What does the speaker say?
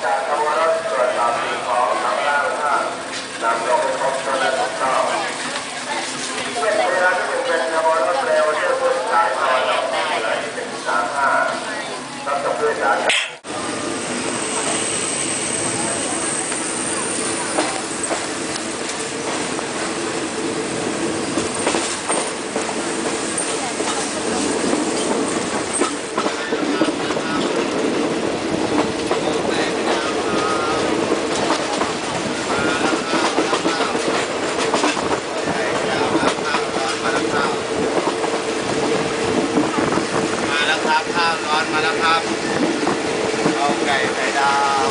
cada ครับข้าวร้อนมาแล้วครับเอาไก่ไข่ดาว